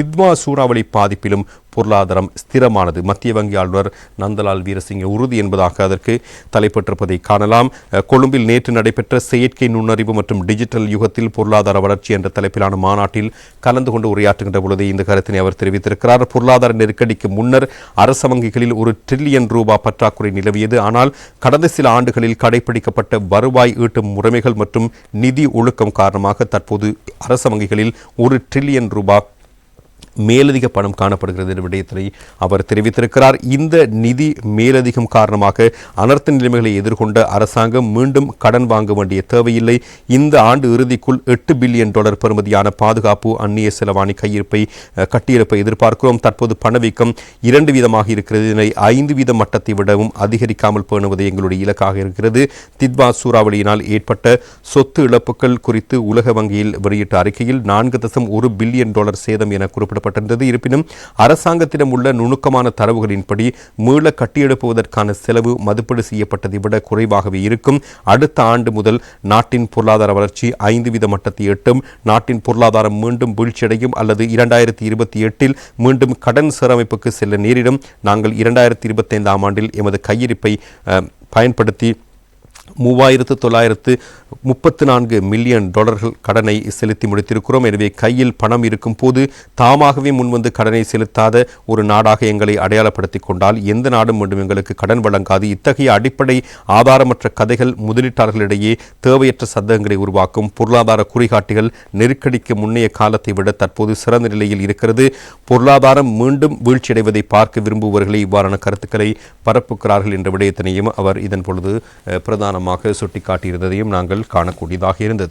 Ditwah சூறாவளி பாதிப்பிலும் பொருளாதாரம் ஸ்திரமானது. மத்திய வங்கி ஆளுநர் நந்தலால் வீரசிங்க உறுதி என்பதாக அதற்கு தலைப்பட்டிருப்பதை காணலாம். கொழும்பில் நேற்று நடைபெற்ற செயற்கை நுண்ணறிவு மற்றும் டிஜிட்டல் யுகத்தில் பொருளாதார வளர்ச்சி என்ற தலைப்பிலான மாநாட்டில் கலந்து கொண்டு உரையாற்றுகின்ற பொழுது இந்த கருத்தினை அவர் தெரிவித்திருக்கிறார். பொருளாதார நெருக்கடிக்கு முன்னர் அரச வங்கிகளில் ஒரு டிரில்லியன் ரூபாய் பற்றாக்குறை நிலவியது. ஆனால் கடந்த சில ஆண்டுகளில் கடைபிடிக்கப்பட்ட வருவாய் ஈட்டும் முறைமைகள் மற்றும் நிதி ஒழுக்கம் காரணமாக தற்போது அரச வங்கிகளில் ஒரு டிரில்லியன் ரூபாய் மேலதிக பணம் காணப்படுகிறது என்ற விடயத்தை அவர் தெரிவித்திருக்கிறார். இந்த நிதி மேலதிகம் காரணமாக அனர்த்த நிலைமைகளை எதிர்கொண்ட அரசாங்கம் மீண்டும் கடன் வாங்க வேண்டிய தேவையில்லை. இந்த ஆண்டு இறுதிக்குள் எட்டு பில்லியன் டாலர் பெறுமதியான பாதுகாப்பு அந்நிய செலவாணி கையிருப்பை கட்டியிருப்பை எதிர்பார்க்கிறோம். தற்போது பணவீக்கம் இரண்டு வீதமாக இருக்கிறது. இதனை ஐந்து வீத மட்டத்தை விடவும் அதிகரிக்காமல் பேணுவது எங்களுடைய இலக்காக இருக்கிறது. தித்வா சூறாவளியினால் ஏற்பட்ட சொத்து இழப்புகள் குறித்து உலக வங்கியில் வெளியிட்ட அறிக்கையில் நான்கு தசம் ஒரு பில்லியன் டாலர் சேதம் என குறிப்பிடப்பட்டிருந்தது இருப்பினும் அரசாங்கத்திடம் உள்ள நுணுக்கமான தரவுகளின்படி மீள கட்டியெழுப்புவதற்கான செலவு மதிப்பீடு செய்யப்பட்டதை விட குறைவாகவே இருக்கும். அடுத்த ஆண்டு முதல் நாட்டின் பொருளாதார வளர்ச்சி ஐந்து வீத மட்டத்தை எட்டும். நாட்டின் பொருளாதாரம் மீண்டும் வீழ்ச்சியடையும் அல்லது இரண்டாயிரத்தி இருபத்தி எட்டில் மீண்டும் கடன் சீரமைப்புக்கு செல்ல நேரிடும். நாங்கள் இரண்டாயிரத்தி இருபத்தைந்தாம் ஆண்டில் எமது கையிருப்பை பயன்படுத்தி மூவாயிரத்து தொள்ளாயிரத்து முப்பத்து நான்கு மில்லியன் டாலர்கள் கடனை செலுத்தி முடித்திருக்கிறோம். எனவே கையில் பணம் இருக்கும் போது தாமாகவே முன்வந்து கடனை செலுத்தாத ஒரு நாடாக எங்களை அடையாளப்படுத்திக் கொண்டால் எந்த நாடும் மீண்டும் எங்களுக்கு கடன் வழங்காது. இத்தகைய அடிப்படை ஆதாரமற்ற கதைகள் முதலீட்டாளர்களிடையே தேவையற்ற சந்தகங்களை உருவாக்கும் பொருளாதார குறிகாட்டிகள் நெருக்கடிக்கு முன்னைய காலத்தை விட தற்போது சிறந்த நிலையில் இருக்கிறது. பொருளாதாரம் மீண்டும் வீழ்ச்சியடைவதை பார்க்க விரும்புபவர்களை இவ்வாறான கருத்துக்களை பரப்புகிறார்கள் என்ற விடயத்தினையும் அவர் இதன் பொழுது பிரதானமாக அதிகமாக சுட்டிக்காட்டியிருந்ததையும் நாங்கள் காணக்கூடியதாக இருந்தது.